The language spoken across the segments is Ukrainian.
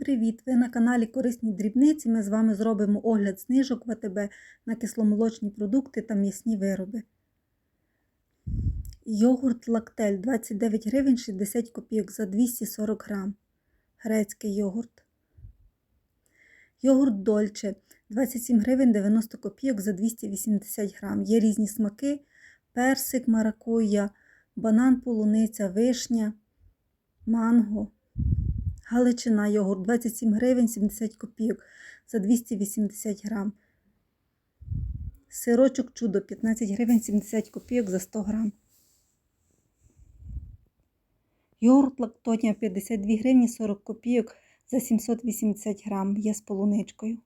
привіт! Ви на каналі Корисні дрібниці. Ми з вами зробимо огляд знижок в АТБ на кисломолочні продукти та м'ясні вироби. Йогурт лактель 29 гривень 60 копійок за 240 грам. Грецький йогурт. Йогурт Дольче 27 гривень 90 копійок за 280 грам. Є різні смаки: персик, маракуя, банан, полуниця, вишня, манго. Галичина йогурт 27 гривень 70 копійок за 280 грам. Сирочок чудо 15 гривень 70 копійок за 100 грам. Йогурт лактонія 52 гривні 40 копійок за 780 грам. Є з полуничкою.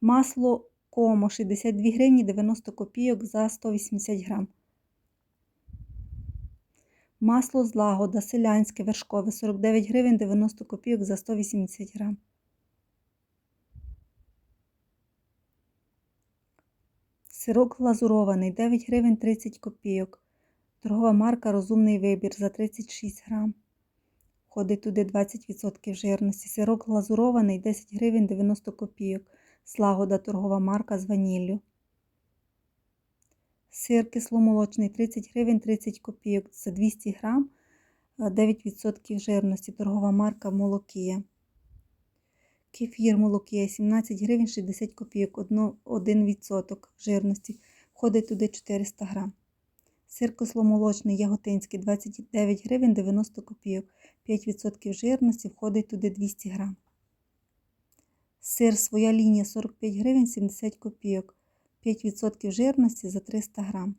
Масло комо 62 гривні 90 копійок за 180 грам. Масло злагода селянське вершкове 49 гривень 90 копійок за 180 грам. Сирок глазурований 9 гривень 30 копійок. Торгова марка Розумний вибір за 36 грам. Входить туди 20% жирності. Сирок глазурований 10 гривень 90 копійок. Слагода торгова марка з ваніллю. Сир кисломолочний 30 гривень 30 копійок за 200 грам, 9% жирності. Торгова марка Молокія. Кефір Молокія 17 гривень 60 копійок, 1% жирності. Входить туди 400 грам. Сир кисломолочний яготинський 29 гривень 90 копійок, 5% жирності, входить туди 200 грам. Сир своя лінія 45 гривень 70 копійок. 5% жирності за 300 грам.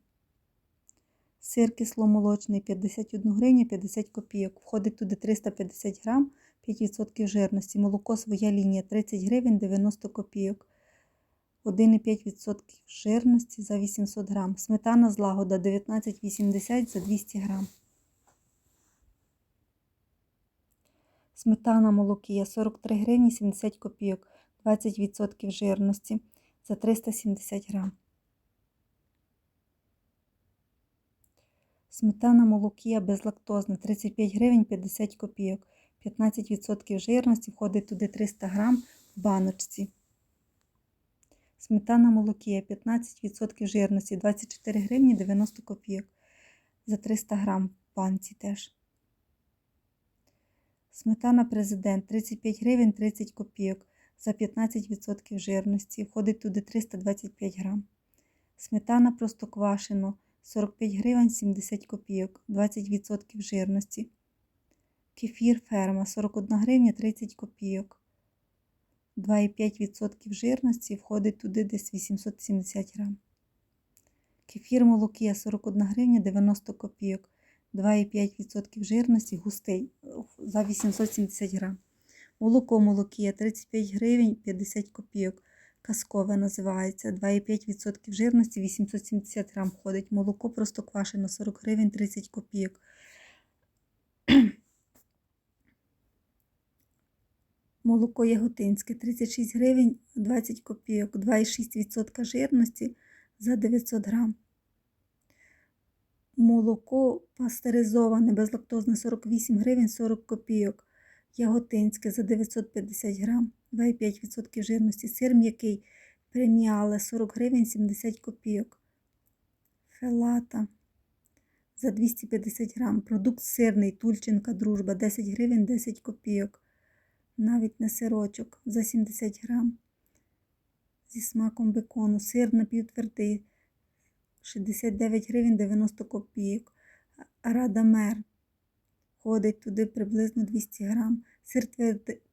Сир кисломолочний 51 гривня 50 копійок. Входить туди 350 грам, 5% жирності. Молоко своя лінія 30 гривень 90 копійок. 1,5% жирності за 800 грам. Сметана злагода 19,80 за 200 грам. Сметана молокія 43 гривні 70 копійок. 20% жирності за 370 грам. Сметана молокія безлактозна 35 гривень 50 копійок. 15% жирності входить туди 300 грам в баночці. Сметана молокія 15% жирності 24 гривні 90 копійок. За 300 грам в банці теж. Сметана президент 35 гривень 30 копійок за 15% жирності. Входить туди 325 грам. Сметана простоквашино 45 гривень 70 копійок, 20% жирності. Кефір ферма 41 гривня 30 копійок. 2,5% жирності входить туди десь 870 грам. Кефір молокія 41 гривня 90 копійок, 2,5% жирності густий за 870 грам. Молоко молокія 35 гривень 50 копійок. Казкове називається. 2,5% жирності, 870 грам входить. Молоко просто квашено 40 гривень 30 копійок. Молоко яготинське 36 гривень 20 копійок, 2,6% жирності за 900 грам. Молоко пастеризоване, безлактозне 48 гривень 40 копійок. Яготинське за 950 грам, 2,5% жирності. Сир м'який преміале 40 гривень 70 копійок. Фелата за 250 грам. Продукт сирний, тульченка, дружба 10 гривень 10 копійок. Навіть не сирочок за 70 грам. Зі смаком бекону. Сир напівтвердий 69 гривень 90 копійок. Радамер Ходить туди приблизно 200 грам. Сир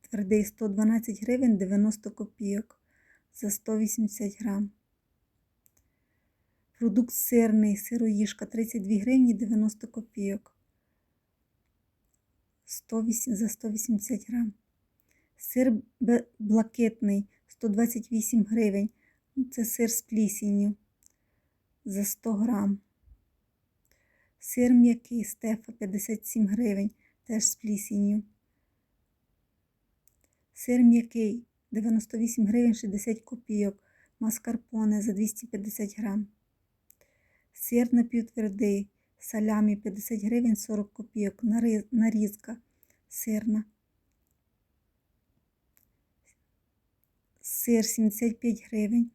твердий 112 гривень 90 копійок за 180 грам. Продукт сирний, сироїжка 32 гривні 90 копійок. 108, за 180 грам. Сир блакитний 128 гривень. Це сир з плісінню за 100 грам. Сир м'який стефа 57 гривень, теж з плісінню. Сир м'який 98 гривень 60 копійок. Маскарпоне за 250 грам. Сир напівтвердий. Салямі 50 гривень 40 копійок. Нарізка сирна. Сир 75 гривень.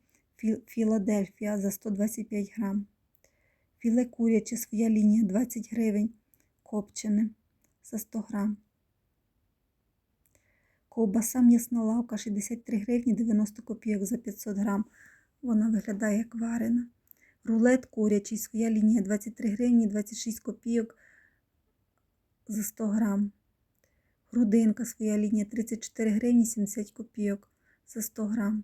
Філадельфія за 125 грам. Філе куряче своя лінія 20 гривень. Копчене за 100 грам. Ковбаса м'ясна лавка 63 гривні 90 копійок за 500 грам. Вона виглядає як варена. Рулет курячий, своя лінія 23 гривні 26 копійок за 100 грам. Грудинка, своя лінія 34 гривні 70 копійок за 100 грам.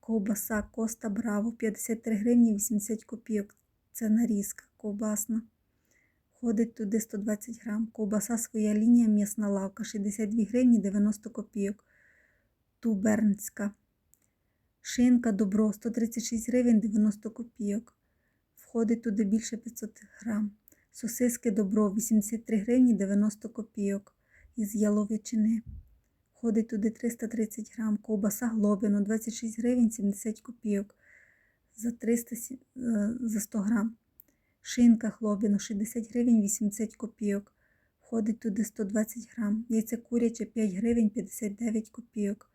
Ковбаса Коста Браво 53 гривні 80 копійок. Це нарізка ковбасна. Входить туди 120 грам. Ковбаса своя лінія м'ясна лавка 62 гривні 90 копійок. Тубернська. Шинка добро 136 гривень 90 копійок. Входить туди більше 500 грам. Сосиски добро 83 гривні 90 копійок із яловичини. Входить туди 330 грам. Ковбаса глобино 26 гривень 70 копійок за, 300, сі- е, за 100 грам. Шинка хлобіно 60 гривень 80 копійок. Входить туди 120 грам. Яйця куряче 5 гривень 59 копійок.